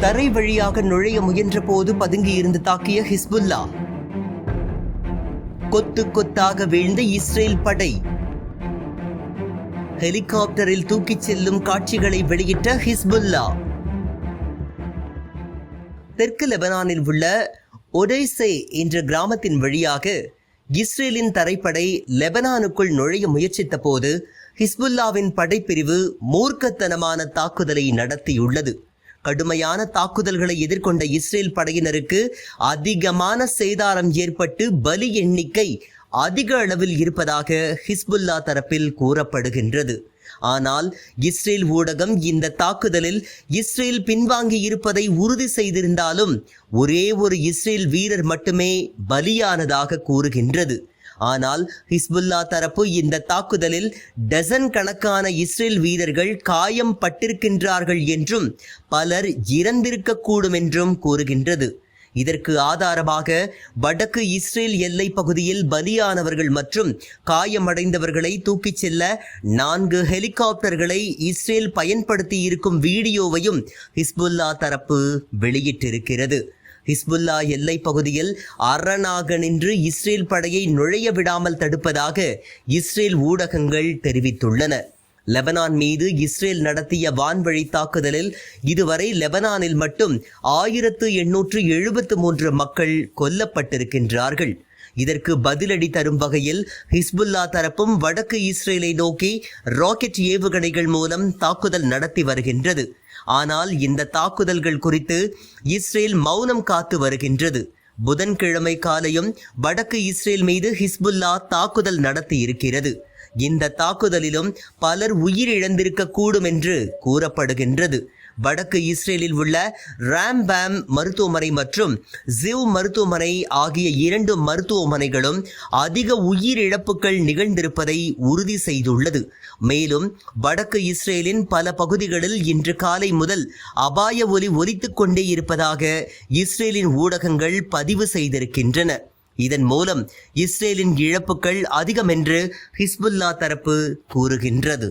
தரை வழியாக நுழைய முயன்ற போது பதுங்கியிருந்து தாக்கிய ஹிஸ்புல்லா. கொத்து கொத்தாக வீழ்ந்த இஸ்ரேல் படை. ஹெலிகாப்டரில் தூக்கிச் செல்லும் காட்சிகளை வெளியிட்ட ஹிஸ்புல்லா. தெற்கு லெபனானில் உள்ள ஒடைசே என்ற கிராமத்தின் வழியாக இஸ்ரேலின் தரைப்படை லெபனானுக்குள் நுழைய முயற்சித்த போது ஹிஸ்புல்லாவின் படைப்பிரிவு மூர்க்கத்தனமான தாக்குதலை நடத்தியுள்ளது. கடுமையான தாக்குதல்களை எதிர்கொண்ட இஸ்ரேல் படையினருக்கு அதிகமான சேதாரம் ஏற்பட்டு பலி எண்ணிக்கை அதிக அளவில் இருப்பதாக ஹிஸ்புல்லா தரப்பில் கூறப்படுகின்றது. ஆனால் இஸ்ரேல் ஊடகம் இந்த தாக்குதலில் இஸ்ரேல் பின்வாங்கி இருப்பதை உறுதி செய்திருந்தாலும் ஒரே ஒரு இஸ்ரேல் வீரர் மட்டுமே பலியானதாக கூறுகின்றது. ஆனால் ஹிஸ்புல்லா தரப்பு இந்த தாக்குதலில் டசன் கணக்கான இஸ்ரேல் வீரர்கள் காயம் பட்டிருக்கின்றார்கள் என்றும் பலர் இறந்திருக்கக்கூடும் என்றும் கூறுகின்றது. இதற்கு ஆதாரமாக வடக்கு இஸ்ரேல் எல்லை பகுதியில் பலியானவர்கள் மற்றும் காயமடைந்தவர்களை தூக்கிச் செல்ல நான்கு ஹெலிகாப்டர்களை இஸ்ரேல் பயன்படுத்தி இருக்கும் வீடியோவையும் ஹிஸ்புல்லா தரப்பு வெளியிட்டிருக்கிறது. ஹிஸ்புல்லா எல்லை பகுதியில் அரணாக நின்று இஸ்ரேல் படையை நுழைய விடாமல் தடுப்பதாக இஸ்ரேல் ஊடகங்கள் தெரிவித்துள்ளன. லெபனான் மீது இஸ்ரேல் நடத்திய வான்வழி தாக்குதலில் இதுவரை லெபனானில் மட்டும் ஆயிரத்து எண்ணூற்று எழுபத்து மூன்று மக்கள் கொல்லப்பட்டிருக்கின்றார்கள். இதற்கு பதிலடி தரும் வகையில் ஹிஸ்புல்லா தரப்பும் வடக்கு இஸ்ரேலை நோக்கி ராக்கெட் ஏவுகணைகள் மூலம் தாக்குதல் நடத்தி வருகின்றது. ஆனால் இந்த தாக்குதல்கள் குறித்து இஸ்ரேல் மௌனம் காத்து வருகின்றது. புதன்கிழமை காலையும் வடக்கு இஸ்ரேல் மீது ஹிஸ்புல்லா தாக்குதல் நடத்தி இருக்கிறது. இந்த தாக்குதலிலும் பலர் உயிரிழந்திருக்க கூடும் என்று கூறப்படுகின்றது. வடக்கு இஸ்ரேலில் உள்ள ராம்பேம் மருத்துவமனை மற்றும் ஜிவ் மருத்துவமனை ஆகிய இரண்டு மருத்துவமனைகளும் அதிக உயிரிழப்புகள் நிகழ்ந்திருப்பதை உறுதி செய்துள்ளது. மேலும் வடக்கு இஸ்ரேலின் பல பகுதிகளில் இன்று காலை முதல் அபாய ஒலி ஒலித்துக் கொண்டே இருப்பதாக இஸ்ரேலின் ஊடகங்கள் பதிவு செய்திருக்கின்றன. இதன் மூலம் இஸ்ரேலின் இழப்புகள் அதிகம் என்று ஹிஸ்புல்லா தரப்பு கூறுகின்றது.